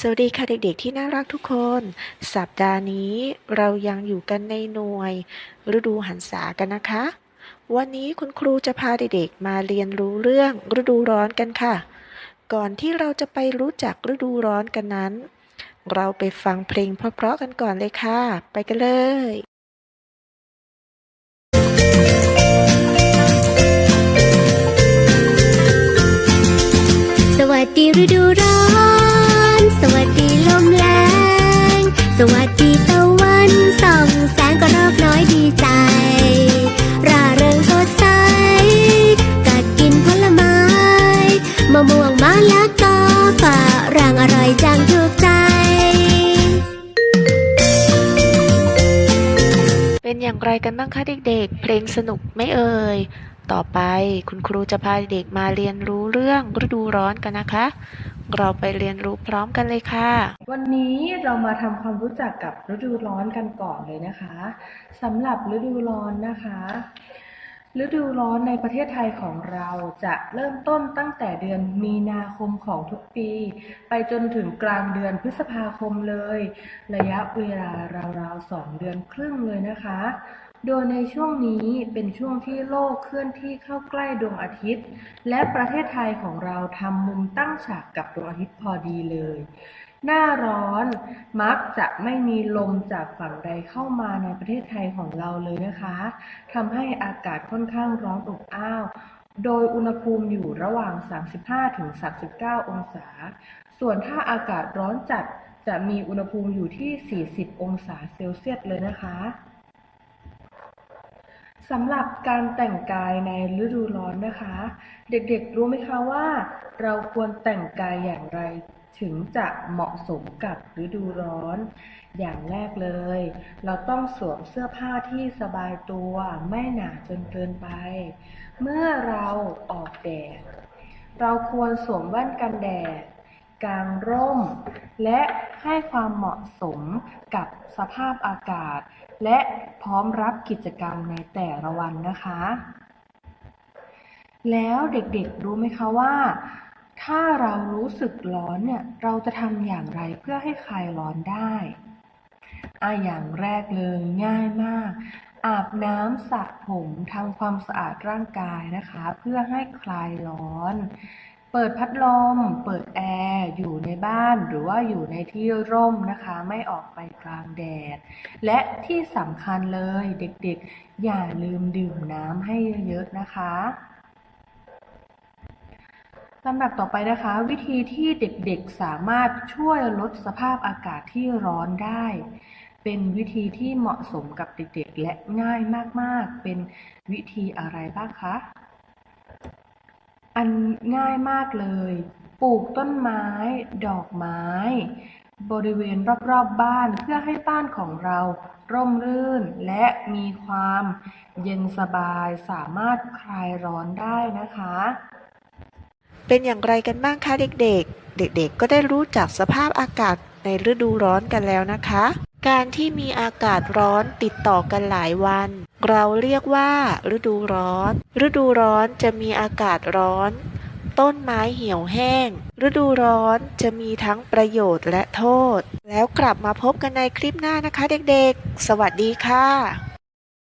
สวัสดีค่ะเด็กๆที่น่ารักทุกคน สัปดาห์นี้เรายังอยู่กันในหน่วย ฤดูหันษากันนะคะ วันนี้คุณครูจะพาเด็กๆมาเรียนรู้เรื่องฤดูร้อนกันค่ะ ก่อนที่เราจะไปรู้จักฤดูร้อนกันนั้น เราไปฟังเพลงเพราะๆกันก่อนเลยค่ะ ไปกันเลยสวัสดีฤดูร้อน สวัสดีตะวันส่องแสงก็รอบน้อยดีใจ ร่าเริงสดใส กัดกินผลไม้ มะม่วงมะละกอฝรั่งอร่อยจังถูกใจ เป็นอย่างไรกันบ้างคะเด็กๆ เพลงสนุกไม่เอ่ย ต่อไปคุณครูจะพาเด็กมาเรียนรู้เรื่องฤดูร้อนกันนะคะ เราไปเรียนรู้พร้อมกันเลยค่ะ วันนี้เรามาทำความรู้จักกับฤดูร้อนกันก่อนเลยนะคะสำหรับฤดูร้อนนะคะ ฤดูร้อนในประเทศไทยของเราจะเริ่มต้นตั้งแต่เดือนมีนาคมของทุกปี ไปจนถึงกลางเดือนพฤษภาคมเลย ระยะเวลาราวๆสองเดือนครึ่งเลยนะคะ โดยในช่วงนี้เป็นช่วงที่โลกเคลื่อนที่เข้าใกล้ดวงอาทิตย์ และประเทศไทยของเราทำมุมตั้งฉากกับดวงอาทิตย์พอดีเลย หน้าร้อนมักจะไม่มีลมจากฝั่งใดเข้ามาในประเทศไทยของเราเลยนะคะทำให้อากาศค่อนข้างร้อนอบอ้าวโดยอุณหภูมิอยู่ระหว่าง 35-39 องศา ส่วนถ้าอากาศร้อนจัดจะมีอุณหภูมิอยู่ที่ 40 องศาเซลเซียสเลยนะคะสำหรับการแต่งกายในฤดูร้อนนะคะ เด็กๆรู้ไหมคะว่า เราควรแต่งกายอย่างไร ถึงจะเหมาะสมกับฤดูร้อน อย่างแรกเลย เราต้องสวมเสื้อผ้าที่สบายตัวไม่หนาจนเกินไป เมื่อเราออกแดด เราควรสวมแว่นกันแดดกางร่ม และให้ความเหมาะสมกับสภาพอากาศ และพร้อมรับกิจกรรมในแต่ละวันนะคะ แล้วเด็กๆรู้ไหมคะว่า ถ้าเรารู้สึกร้อนเนี่ย เราจะทำอย่างไรเพื่อให้คลายร้อนได้อะอย่างแรกเลยง่ายมาก อาบน้ำสระผมทำความสะอาดร่างกายนะคะ เพื่อให้คลายร้อน เปิดพัดลม เปิดแอร์อยู่ในบ้านหรือว่าอยู่ในที่ร่มนะคะ ไม่ออกไปกลางแดด และที่สำคัญเลยเด็กๆ อย่าลืมดื่มน้ำให้เยอะๆนะคะ ลำดับต่อไปนะคะ วิธีที่เด็กๆสามารถช่วยลดสภาพอากาศที่ร้อนได้ เป็นวิธีที่เหมาะสมกับเด็กๆและง่ายมากๆ เป็นวิธีอะไรบ้างคะ อันง่ายมากเลย ปลูกต้นไม้ ดอกไม้ บริเวณรอบๆบบ้านเพื่อให้บ้านของเราร่มรื่นและมีความเย็นสบายสามารถคลายร้อนได้นะคะ เป็นอย่างไรกันบ้างคะเด็กๆ เด็กๆ ก็ได้รู้จักสภาพอากาศในฤดูร้อนกันแล้วนะคะ การที่มีอากาศร้อนติดต่อกันหลายวัน เราเรียกว่า ฤดูร้อน ฤดูร้อนจะมีอากาศร้อน ต้นไม้เหี่ยวแห้ง ฤดูร้อนจะมีทั้งประโยชน์และโทษ แล้วกลับมาพบกันในคลิปหน้านะคะเด็กๆ สวัสดีค่ะ